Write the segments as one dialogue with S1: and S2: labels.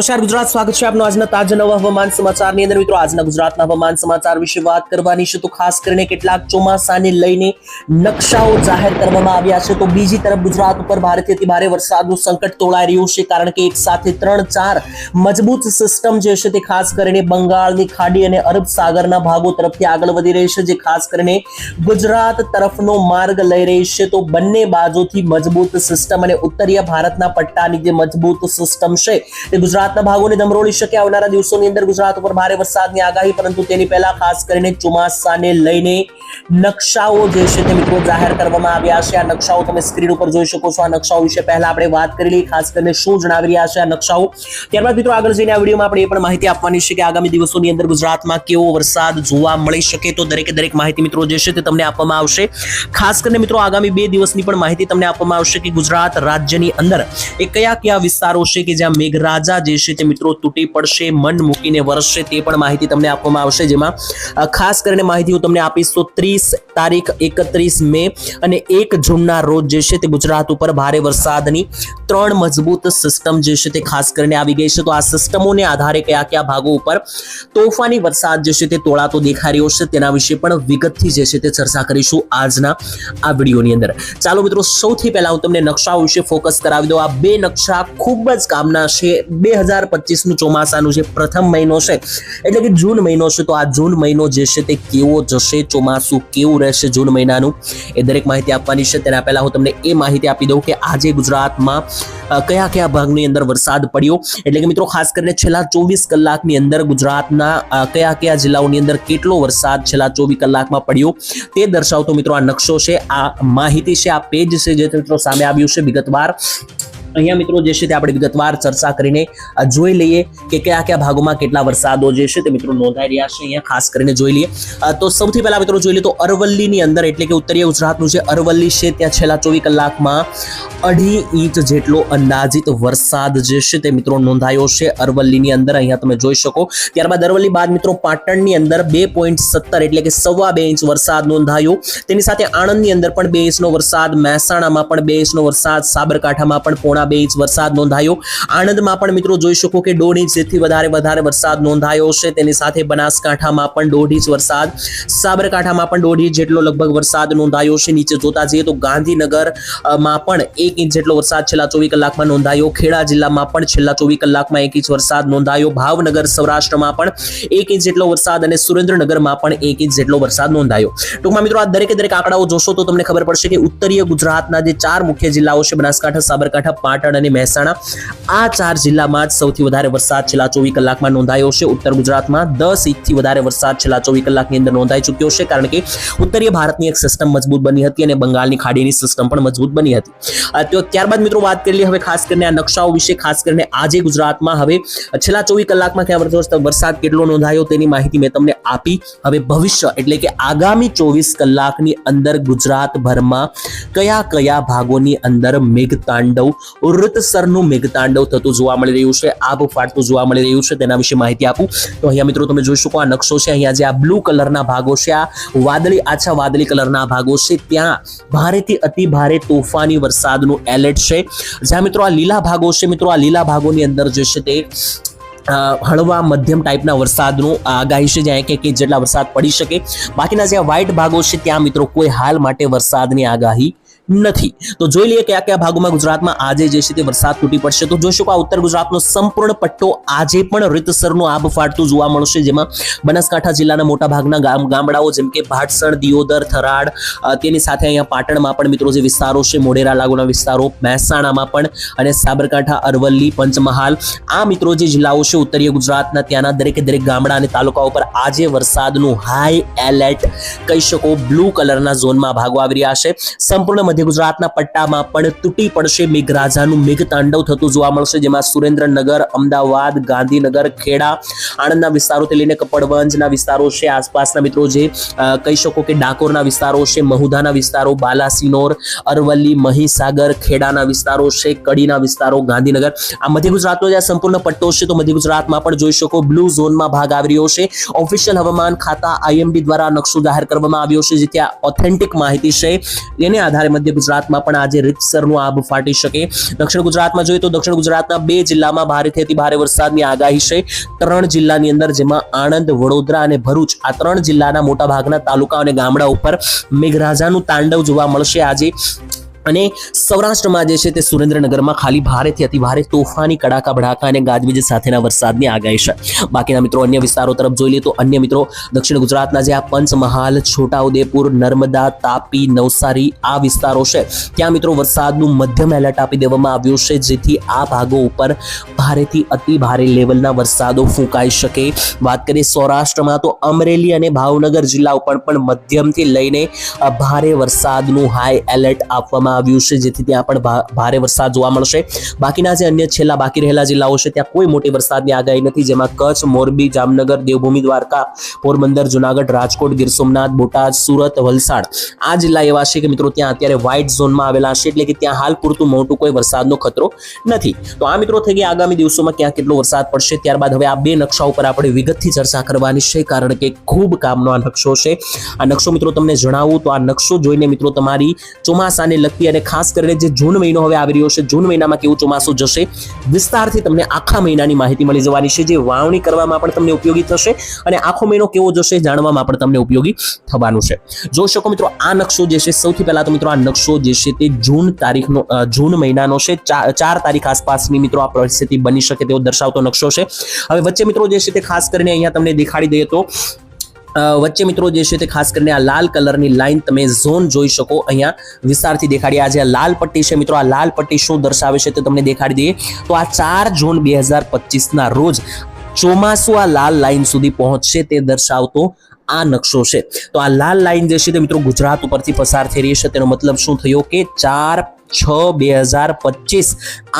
S1: નમસ્કાર ગુજરાત, સ્વાગત છે આપનો આજના તાજા નવા હવામાન સમાચારની અંદર. મિત્રો, આજના ગુજરાતના હવામાન સમાચાર વિશે વાત કરવાની છે તો ખાસ કરીને કેટલાક ચોમાસાને લઈને નકશાઓ જાહેર કરવામાં આવ્યા છે. તો બીજી તરફ ગુજરાત ઉપર ભારેથી ભારે વરસાદનું સંકટ તોળાઈ રહ્યું છે કારણ કે એક સાથે ત્રણ, ચાર મજબૂત સિસ્ટમ જે છે તે ખાસ કરીને બંગાળની ખાડી અને અરબ સાગરના ભાગો તરફથી આગળ વધી રહી છે, જે ખાસ કરીને ગુજરાત તરફનો માર્ગ લઈ રહી છે. તો બંને બાજુથી મજબૂત સિસ્ટમ અને ઉત્તરીય ભારતના પટ્ટાની જે મજબૂત સિસ્ટમ છે તે ગુજરાતના ભાગોને ધમરોળી શકે આવનારા દિવસોની અંદર ગુજરાત ઉપર ભારે વરસાદની આગાહી, પરંતુ તેની પહેલા ખાસ કરીને ચોમાસાને લઈને નકશાઓ જે છે તે મિત્રો જાહેર કરવામાં આવ્યા છે. આ નકશાઓ તમે સ્ક્રીન ઉપર જોઈ શકો છો. આ નકશાઓ વિશે પહેલા આપણે વાત કરી લઈએ, ખાસ કરીને શું જણાવી રહ્યા છે આ નકશાઓ. ત્યારબાદ મિત્રો આગળ જઈને આ વિડીયોમાં આપણે એ પણ માહિતી આપવાની છે કે આગામી દિવસોની અંદર ગુજરાતમાં કેવો વરસાદ જોવા મળી શકે તો દરેકે દરેક માહિતી મિત્રો જે છે તે તમને આપવામાં આવશે. ખાસ કરીને મિત્રો આગામી બે દિવસની પણ માહિતી તમને આપવામાં આવશે કે ગુજરાત રાજ્યની અંદર એ કયા કયા વિસ્તારો છે કે જ્યાં મેઘરાજા જે છે તે મિત્રો તૂટી પડશે, મન મૂકીને વરસશે તે પણ માહિતી તમને આપવામાં આવશે, જેમાં ખાસ કરીને માહિતી હું તમને આપીશ તો ત્રીસ તારીખ એકત્રીસ મે અને એક જૂનના રોજ જે છે તે ગુજરાત ઉપર ભારે વરસાદની ત્રણ મજબૂત સિસ્ટમ જે છે તે ખાસ કરીને આવી ગઈ છે. તો આ સિસ્ટમોને આધારે કયા કયા ભાગો ઉપર તોફાની વરસાદ જે છે તે તોળાતો દેખાઈ રહ્યો છે તેના વિશે પણ વિગતથી જે છે તે ચર્ચા કરીશું આજના આ વિડીયોની અંદર. ચાલો મિત્રો, સૌથી પહેલા હું તમને નકશાઓ વિશે ફોકસ કરાવી દઉં. આ બે નકશા ખૂબ જ કામના છે. બે હજાર પચીસનું ચોમાસાનું જે પ્રથમ મહિનો છે, એટલે કે જૂન મહિનો છે, તો આ જૂન મહિનો જે છે તે કેવો જશે, ચોમાસું કેવું રહેશે જૂન મહિનાનું, એ દરેક માહિતી આપવાની છે. તેના પહેલાં હું તમને એ માહિતી આપી દઉં કે આજે ગુજરાતમાં કયા કયા ભાગની અંદર વરસાદ પડ્યો? એટલે કે મિત્રો, ખાસ કરીને છેલ્લા ચોવીસ કલાકની અંદર ગુજરાતના કયા કયા જિલ્લાઓની અંદર કેટલો વરસાદ છેલ્લા ચોવીસ કલાકમાં પડ્યો? તે દર્શાવતો મિત્રો આ નકશો છે, આ માહિતી છે, આ પેજ છે જે મિત્રો સામે આવ્યું છે વિગતવાર. અહીંયા મિત્રો જે છે તે આપણે વિગતવાર ચર્ચા કરીને જોઈ લઈએ કે કયા કયા ભાગોમાં કેટલા વરસાદો જે છે તે મિત્રો નોંધાઈ રહ્યા છે. અહીંયા ખાસ કરીને જોઈ લઈએ. તો સૌથી પહેલા મિત્રો જોઈ લઈએ તો અરવલ્લીની અંદર એટલે કે ઉત્તરીય ગુજરાતનું જે અરવલ્લી છે ત્યાં છેલ્લા ચોવીસ કલાકમાં અઢી ઇંચ જેટલો અંદાજિત વરસાદ જે છે તે મિત્રો નોંધાયો છે અરવલ્લીની અંદર. અહીંયા તમે જોઈ શકો. ત્યારબાદ અરવલ્લી બાદ મિત્રો પાટણની અંદર બે પોઈન્ટ સત્તર એટલે કે સવા બે ઇંચ વરસાદ નોંધાયો. તેની સાથે આણંદની અંદર પણ બે ઇંચનો વરસાદ, મહેસાણામાં પણ બે ઇંચનો વરસાદ, સાબરકાંઠામાં પણ પોણા બે ઇંચ વરસાદ નોંધાયો. આણંદમાં પણ મિત્રો જોઈ શકો કે દોઢ ઇંચ જેથી વધારે વધારે વરસાદ નોંધાયો છે. તેની સાથે બનાસકાંઠામાં પણ દોઢ ઇંચ વરસાદ, સાબરકાંઠામાં પણ દોઢ ઇંચ જેટલો લગભગ વરસાદ નોંધાયો છે. નીચે જોતા જઈએ તો ગાંધીનગરમાં પણ એક ઇંચ જેટલો વરસાદ છેલ્લા ચોવીસ કલાકમાં નોંધાયો. ખેડા જિલ્લામાં પણ છેલ્લા ચોવીસ કલાકમાં એક ઇંચ વરસાદ નોંધાયો. ભાવનગર, સૌરાષ્ટ્રમાં પણ એક ઇંચ જેટલો વરસાદ અને સુરેન્દ્રનગરમાં પણ એક ઇંચ જેટલો વરસાદ નોંધાયો. ટૂંકમાં મિત્રો આ દરેકે દરેક આંકડાઓ જોશો તો તમને ખબર પડશે કે ઉત્તરીય ગુજરાતના જે ચાર મુખ્ય જિલ્લાઓ છે, બનાસકાંઠા, સાબરકાંઠા પાટણ અને મહેસાણા. આ ચાર જિલ્લામાં જ સૌથી વધારે વરસાદ છેલ્લા ચોવીસ કલાકમાં નોંધાયો છે. ઉત્તર ગુજરાતમાં દસ ઇંચથી વધારે વરસાદ છેલ્લા ચોવીસ કલાકની અંદર નોંધાઈ ચૂક્યો છે, કારણ કે ઉત્તરીય ભારતની એક સિસ્ટમ મજબૂત બની હતી અને બંગાળની ખાડીની સિસ્ટમ પણ મજબૂત બની હતી. ત્યારબાદ મિત્રો વાત કરી હવે ખાસ કરીને આ નકશાઓ વિશે, ખાસ કરીને આજે ગુજરાતમાં હવે છેલ્લા ચોવીસ કલાકમાં ક્યાં વરસાદ કેટલો નોંધાયો તેની માહિતી મેં તમને આપી. હવે ભવિષ્ય એટલે કે આગામી ચોવીસ કલાકની અંદર ગુજરાતભરમાં કયા કયા ભાગોની અંદર મેઘતાંડવ વૃતસરનું મેઘતાંડવ થતું જોવા મળી રહ્યું છે. આબ ફાટતું જોવા મળી રહ્યું છે. તેના વિશે માહિતી આપું. તો અહીંયા મિત્રો તમે જોઈ શકો આ નકશો છે. અહીંયા જે આ બ્લુ કલરના ભાગો છે, આ વાદળી, આછા વાદળી કલરના ભાગો છે. ત્યાં ભારેથી અતિ ભારે તોફાની વરસાદનું એલર્ટ છે. જ્યાં મિત્રો આ લીલા ભાગો છે, મિત્રો આ લીલા ભાગોની અંદર જે છે તે હળવા મધ્યમ ટાઈપના વરસાદનું આગાહી છે. જ્યાં એક એક જેટલા વરસાદ પડી શકે. બાકીના જે વ્હાઇટ ભાગો છે, ત્યાં મિત્રો કોઈ હાલ માટે વરસાદની આગાહી નથી. તો જોઈ લઈએ કયા કયા ભાગોમાં ગુજરાતમાં આજે જે છે તે વરસાદ તૂટી પડશે. તો જોઈ કે આ ઉત્તર ગુજરાતનો સંપૂર્ણ પટ્ટો આજે પણ રીતસરનું આબ ફાટતું જોવા મળશે. જેમાં બનાસકાંઠા જિલ્લાના મોટા ભાગના ગામ, ગામડાઓ જેમ કે ભાટસણ, દિયોદર, થરાડ તેની સાથે અહીંયા પાટણમાં પણ મિત્રો જે વિસ્તારો છે, મોઢેરા લાગુના વિસ્તારો, મહેસાણામાં પણ અને સાબરકાંઠા, અરવલ્લી, પંચમહાલ, આ મિત્રો જે જિલ્લાઓ છે ઉત્તરીય ગુજરાતના ત્યાંના દરેકે દરેક ગામડા અને તાલુકાઓ પર આજે વરસાદનું હાઈ એલર્ટ કહી શકો બ્લુ કલરના ઝોનમાં ભાગો આવી રહ્યા છે. સંપૂર્ણ મધ્ય ગુજરાતના પટ્ટામાં પણ તૂટી પડશે મેઘરાજાનું મેઘતાંડવ થતું જોવા મળશે, જેમાં સુરેન્દ્રનગર, અમદાવાદ, ગાંધીનગર, ખેડા, આણંદના વિસ્તારોથી લઈને કપડવંજના વિસ્તારો છે, આસપાસના મિત્રો જે કહી શકો કે ડાકોરના વિસ્તારો છે મહુધાના વિસ્તારો, બાલાસિનોર, અરવલ્લી, મહીસાગર, ખેડાના વિસ્તારો છે, કડીના વિસ્તારો, ગાંધીનગર. આ મધ્ય ગુજરાતનો જે આ સંપૂર્ણ પટ્ટો છે, તો મધ્ય ગુજરાતમાં પણ જોઈ શકો બ્લુ ઝોનમાં ભાગ આવી રહ્યો છે. ઓફિશિયલ હવામાન ખાતા આઈએમડી દ્વારા નકશો જાહેર કરવામાં આવ્યો છે, જે ત્યાં ઓથેન્ટિક માહિતી છે. એને આધારે મધ્ય મધ્ય ગુજરાતમાં પણ આજે રીતસરનું આબ ફાટી શકે. દક્ષિણ ગુજરાતમાં જોઈએ તો દક્ષિણ ગુજરાતના બે જિલ્લામાં ભારેથી અતિ ભારે વરસાદની આગાહી છે. ત્રણ જિલ્લાની અંદર જેમાં આણંદ, વડોદરા અને ભરૂચ આ ત્રણ જિલ્લાના મોટા ભાગના તાલુકા અને ગામડા ઉપર મેઘરાજાનું તાંડવ જોવા મળશે. આજે અને સૌરાષ્ટ્રમાં જે છે તે સુરેન્દ્રનગરમાં ખાલી ભારેથી અતિ ભારે તોફાની, કડાકા, ભડાકા અને ગાજવીજ સાથેના વરસાદની આગાહી છે. બાકીના મિત્રો અન્ય વિસ્તારો તરફ જોઈ લઈએ તો અન્ય મિત્રો દક્ષિણ ગુજરાતના જે આ પંચમહાલ, છોટાઉદેપુર, નર્મદા, તાપી, નવસારી આ વિસ્તારો છે, ત્યાં મિત્રો વરસાદનું મધ્યમ એલર્ટ આપી દેવામાં આવ્યું છે, જેથી આ ભાગો ઉપર ભારેથી અતિ ભારે લેવલના વરસાદો ફૂંકાઈ શકે. વાત કરીએ સૌરાષ્ટ્રમાં તો અમરેલી અને ભાવનગર જિલ્લા ઉપર પણ મધ્યમથી લઈને ભારે વરસાદનું હાઈ એલર્ટ આપવામાં આવ્યું છે, જેથી ત્યાં પણ ભારે વરસાદ જોવા મળશે. બાકીના જે અન્ય છેલ્લા બાકી રહેલા જિલ્લાઓ છે, ત્યાં કોઈ મોટી વરસાદની આગાહી નથી, જેમાં કચ્છ, મોરબી, જામનગર, દેવભૂમિ, દ્વારકા, પોરબંદર, જુનાગઢ, રાજકોટ, ગીર સોમનાથ, બોટાદ, સુરત, વલસાડ. આ જિલ્લા એવા છે કે મિત્રો ત્યાં અત્યારે વ્હાઇટ ઝોનમાં આવેલા છે, એટલે કે ત્યાં હાલ પૂરતું મોટું કોઈ વરસાદનો ખતરો નથી. તો આ મિત્રો થઈ ગયા આગામી દિવસોમાં ક્યાં કેટલો વરસાદ પડશે, ત્યારબાદ હવે આ બે નકશા ઉપર આપણે વિગતથી ચર્ચા કરવાની છે, કારણ કે ખૂબ કામનો આ નકશો છે. આ નકશો મિત્રો તમને જણાવું, તો આ નકશો જોઈને મિત્રો તમારી ચોમાસાને લગતી અને ખાસ કરીને જે જૂન મહિનો હવે આવી રહ્યો છે, જૂન મહિનામાં કેવું ચોમાસું જશે, વિસ્તારથી તમને આખા મહિનાની માહિતી મળી જવાની છે, જે વાવણી કરવામાં પણ તમને ઉપયોગી થશે અને આખો મહિનો કેવો જશે જાણવામાં પણ તમને ઉપયોગી થવાનું છે. જોઈ શકો મિત્રો, આ નકશો જે છે, સૌથી પહેલા તો મિત્રો આ નકશો જે છે તે જૂન તારીખનો જૂન મહિનાનો છે ચાર તારીખ આસપાસની મિત્રો આ પરિસ્થિતિ બની શકે તેવો દર્શાવતો નકશો છે. હવે વચ્ચે મિત્રો જે છે તે ખાસ કરીને અહીંયા તમને દેખાડી દઈએ તો વચ્ચે મિત્રો જે છે તે ખાસ કરીને આ લાલ કલરની લાઇન તમે ઝોન જોઈ શકો. અહીંયા વિસ્તારથી દેખાડી આ જે લાલ પટ્ટી છે. મિત્રો, આ લાલ પટ્ટી શું દર્શાવે છે તે તમને દેખાડી દઈએ. તો આ ચાર જૂન બે હજાર પચીસના રોજ ચોમાસું આ લાલ લાઇન સુધી પહોંચશે તે દર્શાવતો આ નકશો છે. તો આ લાલ લાઈન જે છે તે મિત્રો ગુજરાત ઉપરથી પસાર થઈ રહી છે. તેનો મતલબ શું થયો કે ચાર છ બે હજાર પચીસ.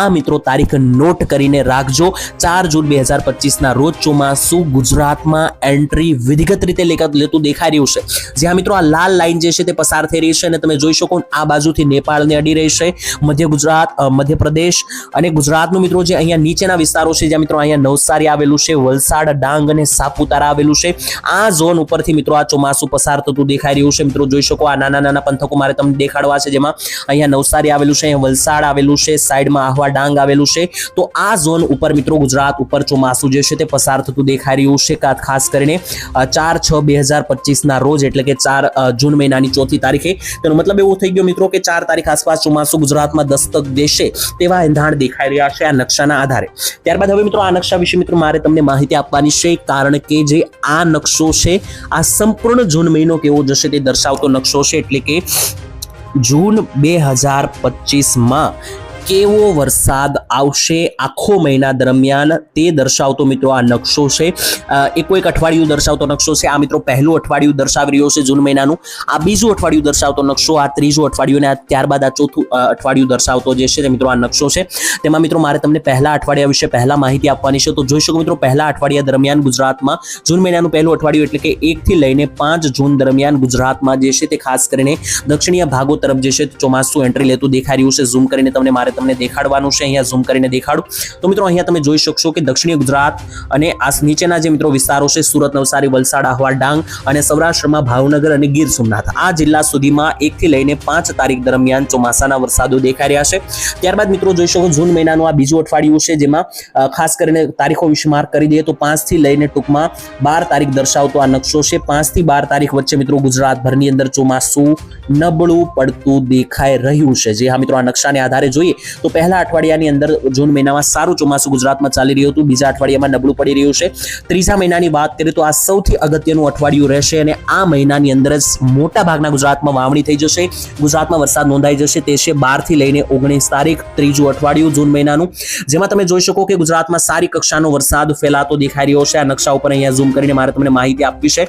S1: આ મિત્રો તારીખ નોટ કરીને રાખજો. ચાર જૂન બે હજાર પચીસના રોજ ચોમાસું ગુજરાતમાં એન્ટ્રી વિધિગત રીતે લેતું દેખાઈ રહ્યું છે. જ્યાં મિત્રો આ લાલ લાઇન જે છે તે પસાર થઈ રહી છે અને તમે જોઈ શકો આ બાજુથી નેપાળને અડી રહી છે, મધ્ય ગુજરાત મધ્યપ્રદેશ અને ગુજરાતનું મિત્રો જે અહીંયા નીચેના વિસ્તારો છે, જ્યાં મિત્રો અહીંયા નવસારી આવેલું છે, વલસાડ, ડાંગ અને સાપુતારા આવેલું છે, આ ઝોન ઉપરથી મિત્રો આ ચોમાસું પસાર થતું દેખાઈ રહ્યું છે. મિત્રો જોઈ શકો આ નાના નાના પંથકો મારે તમને દેખાડવા છે, જેમાં અહીંયા નવસારી આવેલું છે, વલસાડ આવેલું છે, સાઈડમાં આહવા ડાંગ આવેલું છે. તો આ ઝોન ઉપર મિત્રો ગુજરાત ઉપર ચોમાસું જે છે તે પસાર થતું દેખાઈ રહ્યું છે. ખાસ કરીને ચાર છ બે હજાર પચીસના રોજ એટલે કે ચાર જૂન મહિનાની ચોથી તારીખે. તેનો મતલબ એવો થઈ ગયો મિત્રો કે ચાર તારીખ આસપાસ ચોમાસું ગુજરાતમાં દસ્તક દેશે તેવા એંધાણ દેખાઈ રહ્યા છે આ નકશાના આધારે. ત્યારબાદ હવે મિત્રો આ નકશા વિશે મિત્રો મારે તમને માહિતી આપવાની છે, કારણ કે જે આ નકશો છે, આ સંપૂર્ણ જૂન મહિનો કેવો જશે તે દર્શાવતો નકશો છે. એટલે કે જૂન બે હજાર પચીસમાં કેવો વરસાદ આવશે આખો મહિના દરમિયાન તે દર્શાવતો મિત્રો આ નકશો છે. એક એક અઠવાડિયું દર્શાવતો નકશો છે. આ મિત્રો પહેલું અઠવાડિયું દર્શાવી રહ્યો છે જૂન મહિનાનું. આ બીજું અઠવાડિયું દર્શાવતો નકશો, આ ત્રીજું અઠવાડિયું અને ત્યારબાદ આ ચોથું અઠવાડિયું દર્શાવતો જે છે તે મિત્રો આ નકશો છે. તેમાં મિત્રો મારે તમને પહેલા અઠવાડિયા વિશે પહેલા માહિતી આપવાની છે. તો જોઈ શકો મિત્રો પહેલા અઠવાડિયા દરમિયાન ગુજરાતમાં જૂન મહિનાનું પહેલું અઠવાડિયું એટલે કે એકથી લઈને પાંચ જૂન દરમિયાન ગુજરાતમાં જે છે તે ખાસ કરીને દક્ષિણીય ભાગો તરફ જે છે ચોમાસું એન્ટ્રી લેતું દેખાઈ રહ્યું છે. ઝૂમ કરીને તમને મારે તમને દેખાડવાનું છે, અહીંયા ઝૂમ કરીને દેખાડું. તો મિત્રો, અહીંયા તમે જોઈ શકશો કે દક્ષિણીય ગુજરાત અને આ નીચેના જે મિત્રો વિસ્તારો છે, સુરત, નવસારી, વલસાડ, આહવા, ડાંગ અને સૌરાષ્ટ્રમાં ભાવનગર અને ગીર સોમનાથ. આ જિલ્લા સુધીમાં એકથી લઈને પાંચ તારીખ દરમિયાન ચોમાસાના વરસાદો દેખાઈ રહ્યા છે. ત્યારબાદ મિત્રો, જોઈ શકો જૂન મહિનાનું આ બીજું અઠવાડિયું છે, જેમાં ખાસ કરીને તારીખો વિશે માર્ક કરી દઈએ તો પાંચથી લઈને ટૂંકમાં બાર તારીખ દર્શાવતો આ નકશો છે. પાંચથી બાર તારીખ વચ્ચે મિત્રો ગુજરાતભરની અંદર ચોમાસું નબળું પડતું દેખાઈ રહ્યું છે. જે હા મિત્રો, આ નકશાને આધારે જોઈએ તો પહેલા અઠવાડિયાની અંદર જૂન મહિનામાં સારું ચોમાસું ગુજરાતમાં ચાલી રહ્યું હતું. બીજા અઠવાડિયામાં નબળું પડી રહ્યું છે. ત્રીજા મહિનાની વાત કરીએ તો આ સૌથી અગત્યનું અઠવાડિયું રહેશે અને આ મહિનાની અંદર જ મોટા ભાગના ગુજરાતમાં વાવણી થઈ જશે. ગુજરાતમાં વરસાદ નોંધાઈ જશે. તે છે બારથી લઈને ઓગણીસ તારીખ ત્રીજું અઠવાડિયું જૂન મહિનાનું. જેમાં તમે જોઈ શકો કે ગુજરાતમાં સારી કક્ષાનો વરસાદ ફેલાતો દેખાઈ રહ્યો છે. આ નકશા ઉપર અહીંયા ઝૂમ કરીને મારે તમને માહિતી આપવી છે.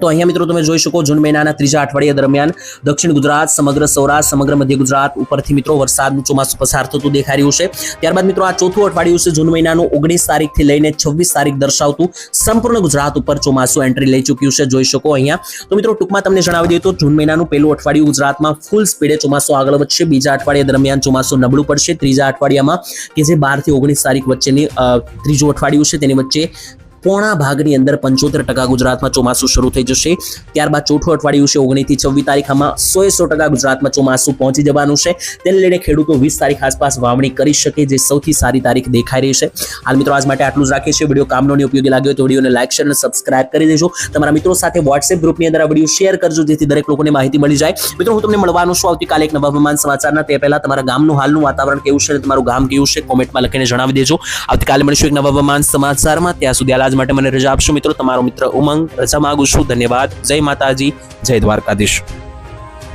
S1: તો અહીંયા મિત્રો તમે જોઈ શકો જૂન મહિનાના ત્રીજા અઠવાડિયા દરમિયાન દક્ષિણ ગુજરાત, સમગ્ર સૌરાષ્ટ્ર, સમગ્ર મધ્ય ગુજરાત ઉપરથી મિત્રો વરસાદનું ચોમાસું પસાર થતું દેખાઈ રહ્યું છે. ત્યારબાદ મિત્રો આ ચોથું અઠવાડિયું છે જૂન મહિનાનું ઓગણીસ તારીખથી લઈને છવ્વીસ તારીખ દર્શાવતું સંપૂર્ણ ગુજરાત ઉપર ચોમાસું એન્ટ્રી લઈ ચૂક્યું છે. જોઈ શકો અહીંયા. તો મિત્રો ટૂંકમાં તમને જણાવી દઈએ તો જૂન મહિનાનું પહેલું અઠવાડિયું ગુજરાતમાં ફૂલ સ્પીડે ચોમાસું આગળ વધશે. બીજા અઠવાડિયા દરમિયાન ચોમાસું નબળું પડશે. ત્રીજા અઠવાડિયામાં કે જે બારથી ઓગણીસ તારીખ વચ્ચેની ત્રીજું અઠવાડિયું છે તેની વચ્ચે પોણા ભાગની અંદર પંચોતેર ટકા ગુજરાતમાં ચોમાસું શરૂ થઈ જશે. ત્યારબાદ ચોથું અઠવાડિયું છે, ઓગણીસથી છવ્વીસ તારીખમાં સો સો ટકા ગુજરાતમાં ચોમાસું પહોંચી જવાનું છે. તેને લઈને ખેડૂતો વીસ તારીખ આસપાસ વાવણી કરી શકે જે સૌથી સારી તારીખ દેખાઈ રહી છે. હાલ મિત્રો, આજ માટે આટલું જ રાખીએ છીએ. વીડિયો કામનો ઉપયોગી લાગ્યો તો વિડીયોને લાઇક શેર અને સબસ્ક્રાઇબ કરી દેજો. તમારા મિત્રો સાથે વોટ્સએપ ગ્રુપની અંદર આ વીડિયો શેર કરજો, જેથી દરેક લોકોને માહિતી મળી જાય. મિત્રો, હું તમને મળવાનું છું આવતીકાલે એક નવા હવામાન સમાચારના. તે પહેલા તમારા ગામનું હાલનું વાતાવરણ કેવું છે તમારું ગામ કેવું છે કોમેન્ટમાં લખીને જણાવી દેજો. આવતીકાલે મળીશું એક નવા હવામાન સમાચારમાં. ત્યાં સુધી હાલ આજ માટે મને રજા આપશો મિત્રો. તમારો મિત્ર ઉમંગ રજા માંગુ છું. ધન્યવાદ. જય માતાજી. જય દ્વારકાધીશ.